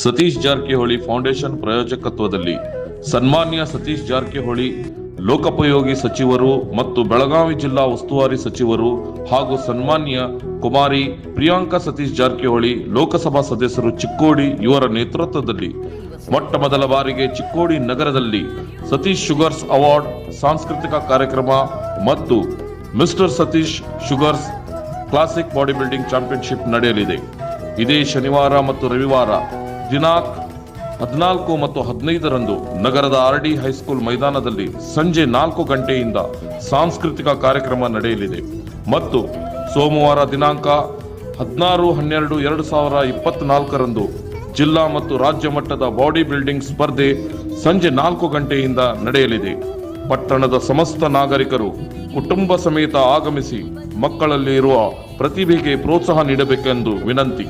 Satish Jarkiholi foundation ಪ್ರಾಯೋಜಕತ್ವದಲ್ಲಿ ಸನ್ಮಾನ್ಯ ಸತೀಶ್ ಜಾರಕಿಹೊಳಿ ಲೋಕೋಪಯೋಗಿ ಸಚಿವರು ಮತ್ತು ಬೆಳಗಾವಿ ಜಿಲ್ಲಾ ಉಸ್ತುವಾರಿ ಸಚಿವರು ಹಾಗೂ ಸನ್ಮಾನ್ಯ ಕುಮಾರಿ ಪ್ರಿಯಾಂಕಾ ಸತೀಶ್ ಜಾರಕಿಹೊಳಿ ಲೋಕಸಭಾ ಸದಸ್ಯರು ಚಿಕ್ಕೋಡಿ ಇವರ ನೇತೃತ್ವದಲ್ಲಿ ಮೊಟ್ಟ ಮೊದಲ ಬಾರಿಗೆ ಚಿಕ್ಕೋಡಿ ನಗರದಲ್ಲಿ ಸತೀಶ್ ಶುಗರ್ಸ್ ಅವಾರ್ಡ್, ಸಾಂಸ್ಕೃತಿಕ ಕಾರ್ಯಕ್ರಮ ಮತ್ತು mister Satish sugars classic body building championship ನಡೆಯಲಿದೆ. ಇದೇ ಶನಿವಾರ ಮತ್ತು ರವಿವಾರ ದಿನಾಂಕ ಹದಿನಾಲ್ಕು ಮತ್ತು ಹದಿನೈದರಂದು ನಗರದ ಆರ್ ಡಿ ಹೈಸ್ಕೂಲ್ ಮೈದಾನದಲ್ಲಿ ಸಂಜೆ ನಾಲ್ಕು ಗಂಟೆಯಿಂದ ಸಾಂಸ್ಕೃತಿಕ ಕಾರ್ಯಕ್ರಮ ನಡೆಯಲಿದೆ. ಮತ್ತು ಸೋಮವಾರ ದಿನಾಂಕ ಹದಿನಾರು ಹನ್ನೆರಡು ಎರಡು ಸಾವಿರ ಇಪ್ಪತ್ನಾಲ್ಕರಂದು ಜಿಲ್ಲಾ ಮತ್ತು ರಾಜ್ಯ ಮಟ್ಟದ ಬಾಡಿ ಬಿಲ್ಡಿಂಗ್ ಸ್ಪರ್ಧೆ ಸಂಜೆ ನಾಲ್ಕು ಗಂಟೆಯಿಂದ ನಡೆಯಲಿದೆ. ಪಟ್ಟಣದ ಸಮಸ್ತ ನಾಗರಿಕರು ಕುಟುಂಬ ಸಮೇತ ಆಗಮಿಸಿ ಮಕ್ಕಳಲ್ಲಿ ಇರುವ ಪ್ರತಿಭೆಗೆ ಪ್ರೋತ್ಸಾಹ ನೀಡಬೇಕೆಂದು ವಿನಂತಿ.